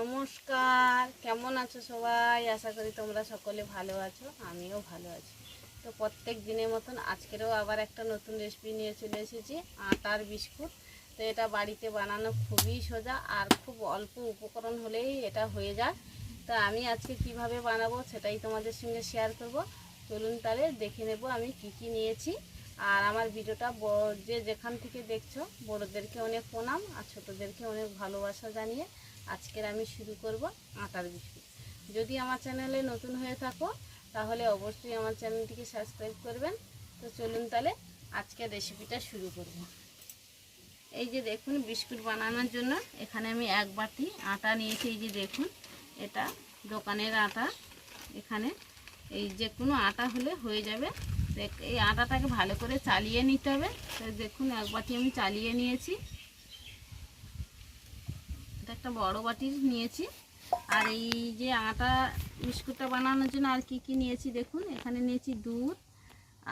নমস্কার, কেমন আছো সবাই? আশা করি তোমরা সকলে ভালো আছো, আমিও ভালো আছি। তো প্রত্যেক দিনের মতন আজকেরও আবার একটা নতুন রেসিপি নিয়ে চলে এসেছি, আটার বিস্কুট। তো এটা বাড়িতে বানানো খুবই সোজা আর খুব অল্প উপকরণ হলেই এটা হয়ে যায়। তো আমি আজকে কীভাবে বানাবো সেটাই তোমাদের সঙ্গে শেয়ার করব। চলুন তাহলে দেখে নেব আমি কি কি নিয়েছি। আর আমার ভিডিওটা যে যেখান থেকে দেখছ, বড়োদেরকে অনেক প্রণাম আর ছোটোদেরকে অনেক ভালোবাসা জানিয়ে আজকের আমি শুরু করব আটার বিস্কুট যদি আমার চ্যানেলে নতুন হয়ে থাকো, তাহলে অবশ্যই আমার চ্যানেলটিকে সাবস্ক্রাইব করবেন। তো চলুন তাহলে আজকের রেসিপিটা শুরু করব। এই যে দেখুন, বিস্কুট বানানোর জন্য এখানে আমি এক বাটি আটা নিয়েছি। এই যে দেখুন, এটা দোকানের আটা। এখানে এই যে কোনো আটা হলে হয়ে যাবে। এই আটাটাকে ভালো করে চালিয়ে নিতে হবে। তো দেখুন, এক বাটি আমি চালিয়ে নিয়েছি। একটা বড় বাটির নিয়েছি। আর এই যে আটা বিস্কুটটা বানানোর জন্য আর কি কি নিয়েছি দেখুন, এখানে নিয়েছি দুধ,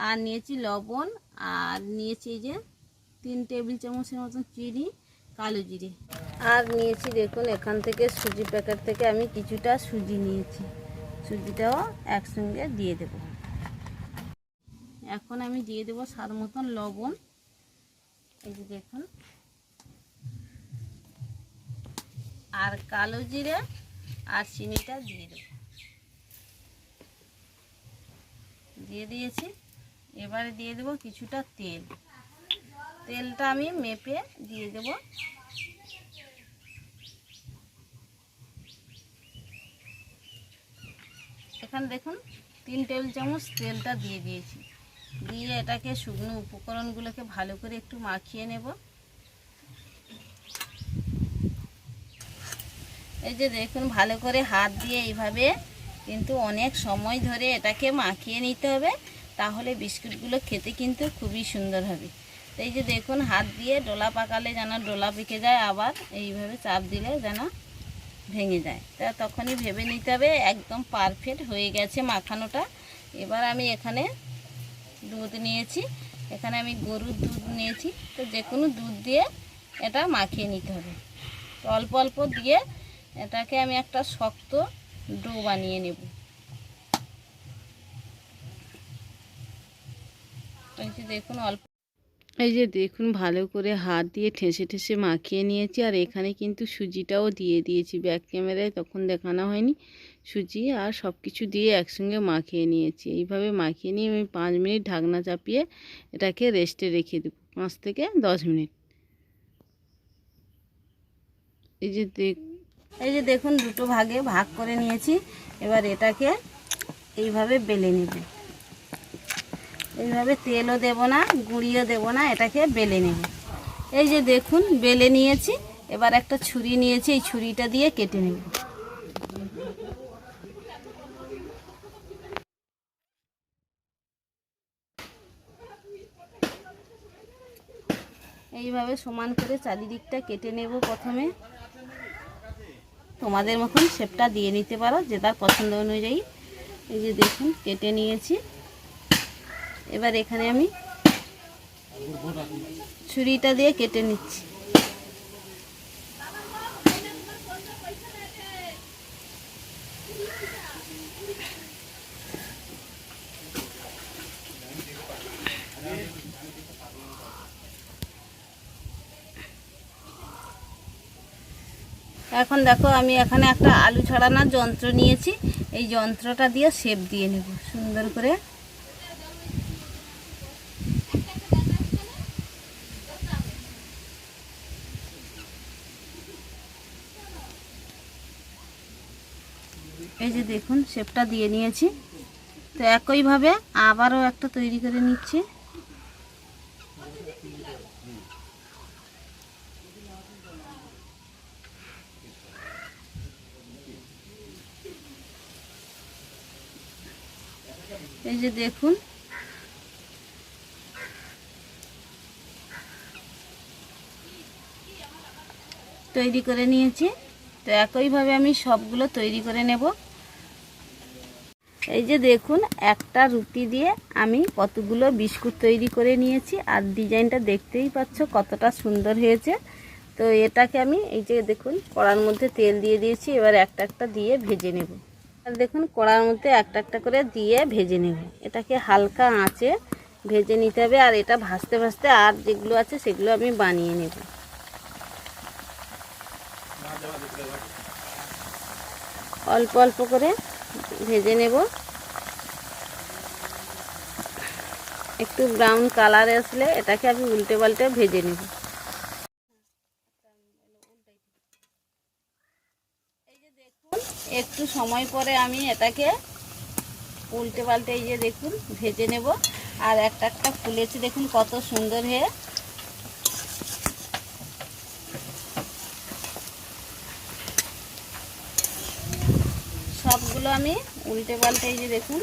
আর নিয়েছি লবণ, আর নিয়েছি এই যে তিন টেবিল চামচের মতন চিনি, কালো জিরে। আর নিয়েছি দেখুন, এখান থেকে সুজি প্যাকেট থেকে আমি কিছুটা সুজি নিয়েছি। সুজিটাও একসঙ্গে দিয়ে দেব। এখন আমি দিয়ে দেবো স্বাদ মতন লবণ। এই যে দেখুন। আর কালো জিরে আর চিনিটা দিয়ে দেব। দিয়ে দিয়েছি। এবারে দিয়ে দেব কিছুটা তেল। তেলটা আমি মেপে দিয়ে দেব। এখানে দেখুন, তিন টেবিল চামচ তেলটা দিয়ে দিয়েছি। দিয়ে এটাকে শুকনো উপকরণগুলোকে ভালো করে একটু মাখিয়ে নেব। এই যে দেখুন, ভালো করে হাত দিয়ে এইভাবে কিন্তু অনেক সময় ধরে এটাকে মাখিয়ে নিতে হবে, তাহলে বিস্কুটগুলো খেতে কিন্তু খুবই সুন্দর হবে। এই যে দেখুন, হাত দিয়ে ডোলা পাকালে যেন ডোলা পেকে যায়, আবার এইভাবে চাপ দিলে যেন ভেঙে যায়। তা তখনই ভেবে নিতে হবে, একদম পারফেক্ট হয়ে গেছে মাখানোটা। এবার আমি এখানে দুধ নিয়েছি, এখানে আমি গরুর দুধ নিয়েছি। তো যে কোনো দুধ দিয়ে এটা মাখিয়ে নিতে হবে। অল্প অল্প দিয়ে এটাকে আমি একটা শক্ত ডো বানিয়ে নেব। এই যে দেখুন, অল্প এই যে দেখুন, ভালো করে হাত দিয়ে ঠেসে ঠেসে মাখিয়ে নিয়েছি, আর এখানে কিন্তু সুজিটাও দিয়ে দিয়েছি। ব্যাক ক্যামেরায় তখন দেখানো হয়নি। সুজি আর সব কিছু দিয়ে একসঙ্গে মাখিয়ে নিয়েছি। এইভাবে মাখিয়ে নিয়ে আমি পাঁচ মিনিট ঢাকনা চাপিয়ে এটাকে রেস্টে রেখে দেবো, পাঁচ থেকে দশ মিনিট। এই যে দেখ এই যে দেখুন, দুটো ভাগে ভাগ করে নিয়েছি। এবার এটাকে এইভাবে বেলে নেব। এইভাবে তেলও দেব না, গুঁড়িও দেব না, এটাকে বেলে নেব। এই যে দেখুন, বেলে নিয়েছি। এবার একটা ছুরি নিয়েছি, এই ছুরিটা দিয়ে কেটে নেব। এইভাবে সমান করে চারিদিকটা কেটে নেব প্রথমে। তোমাদের মতন শেপটা দিয়ে নিতে পারো, যে তার পছন্দ অনুযায়ী। এই যে দেখুন, কেটে নিয়েছি। এবার এখানে আমি ছুরিটা দিয়ে কেটে নিচ্ছি। এখন দেখো আমি এখানে একটা আলু ছড়ানোর যন্ত্র নিয়েছি। এই যন্ত্রটা দিয়ে শেপ দিয়ে নেব, সুন্দর করে। এই যে দেখুন শেপটা দিয়ে নিয়েছি। তো একইভাবে আবারও একটা তৈরি করে নিচ্ছি। এই যে দেখুন। তৈরি করে নিয়েছি। তো একইভাবে আমি সবগুলো তৈরি করে নেব। এই যে দেখুন, একটা রুটি দিয়ে আমি কতগুলো বিস্কুট তৈরি করে নিয়েছি। আর ডিজাইনটা দেখতেই পাচ্ছ, কতটা সুন্দর হয়েছে। তো এটাকে আমি এই যে দেখুন, কড়ার মধ্যে তেল দিয়ে দিয়েছি। এবার একটা একটা দিয়ে ভেজে নেব। আর দেখুন কড়ার মধ্যে একটা একটা করে দিয়ে ভেজে নেব। এটাকে হালকা আঁচে ভেজে নিতে হবে আর এটা ভাজতে ভাজতে আর যেগুলো আছে সেগুলো আমি বানিয়ে নেব। অল্প অল্প করে ভেজে নেব। একটু ব্রাউন কালার আসলে এটাকে আমি উল্টে পাল্টে ভেজে নেব এই যে দেখুন, একটু সময় পরে আমি এটাকে উল্টে পাল্টে এই যে দেখুন, ভেজে নেব। আর একটা একটা ফুলেছে, দেখুন কত সুন্দর হয়ে সবগুলো আমি উল্টে পাল্টে এই যে দেখুন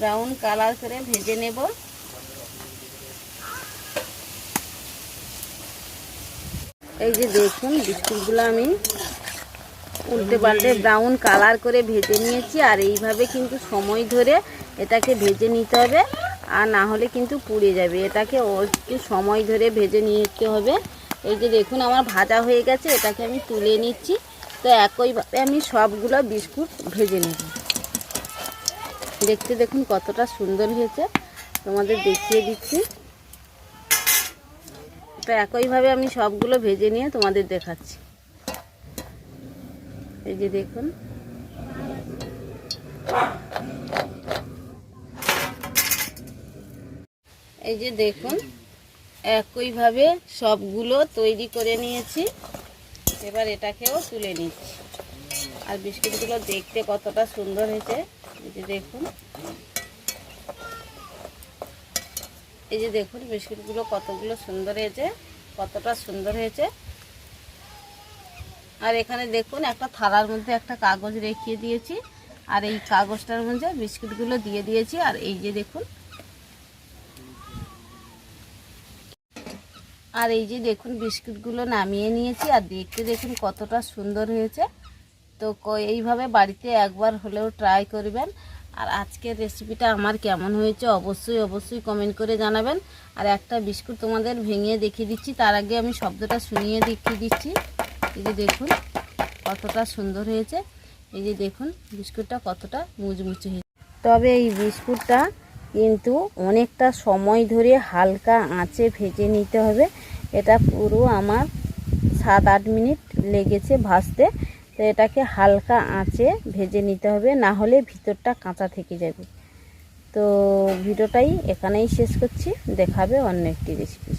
ব্রাউন কালার করে ভেজে নেব। এই যে দেখুন, বিস্কুটগুলো আমি উল্টে পাল্টে ব্রাউন কালার করে ভেজে নিয়েছি, আর এইভাবে কিন্তু সময় ধরে এটাকে ভেজে নিতে হবে, আর না হলে কিন্তু পুড়ে যাবে। এটাকে একটু সময় ধরে ভেজে নিতে হবে। এই যে দেখুন, আমার ভাজা হয়ে গেছে, এটাকে আমি তুলে নিচ্ছি। তো একইভাবে আমি সবগুলো বিস্কুট ভেজে নেব। দেখতে দেখুন কতটা সুন্দর হয়েছে। তোমাদের দেখিয়ে দিচ্ছি। তো একইভাবে আমি সবগুলো ভেজে নিয়ে তোমাদের দেখাচ্ছি। এই যে দেখুন। এই যে দেখুন, একইভাবে সবগুলো তৈরি করে নিয়েছি। এবার এটাকেও তুলে নিচ্ছি। আর বিস্কুটগুলো দেখতে কতটা সুন্দর হয়েছে। এই যে দেখুন। এই যে দেখুন, বিস্কুটগুলো কতগুলো সুন্দর হয়েছে, কতটা সুন্দর হয়েছে। আর এখানে দেখুন, একটা থালার মধ্যে একটা কাগজ রেখিয়ে দিয়েছি। আর এই কাগজটার মধ্যে বিস্কুটগুলো দিয়ে দিয়েছি। আর এই যে দেখুন। আর এই যে দেখুন, বিস্কুটগুলো নামিয়ে নিয়েছি। আর দেখতে দেখুন কতটা সুন্দর হয়েছে। তো এইভাবে বাড়িতে একবার হলেও ট্রাই করবেন। আর আজকের রেসিপিটা আমার কেমন হয়েছে অবশ্যই অবশ্যই কমেন্ট করে জানাবেন। আর একটা বিস্কুট তোমাদের ভেঙে দেখিয়ে দিচ্ছি। তার আগে আমি শব্দটা শুনিয়ে দেখিয়ে দিচ্ছি। এই যে দেখুন, কতটা সুন্দর হয়েছে। এই যে দেখুন, বিস্কুটটা কতটা মুচমুচে হয়েছে। তবে এই বিস্কুটটা কিন্তু অনেকটা সময় ধরে হালকা আঁচে ভেজে নিতে হবে। এটা পুরো আমার সাত আট মিনিট লেগেছে ভাজতে। তো এটাকে হালকা আঁচে ভেজে নিতে হবে, না হলে ভিতরটা কাঁচা থেকে যাবে। তো ভিডিওটাই এখানেই শেষ করছি। দেখাবে অন্য একটি রেসিপি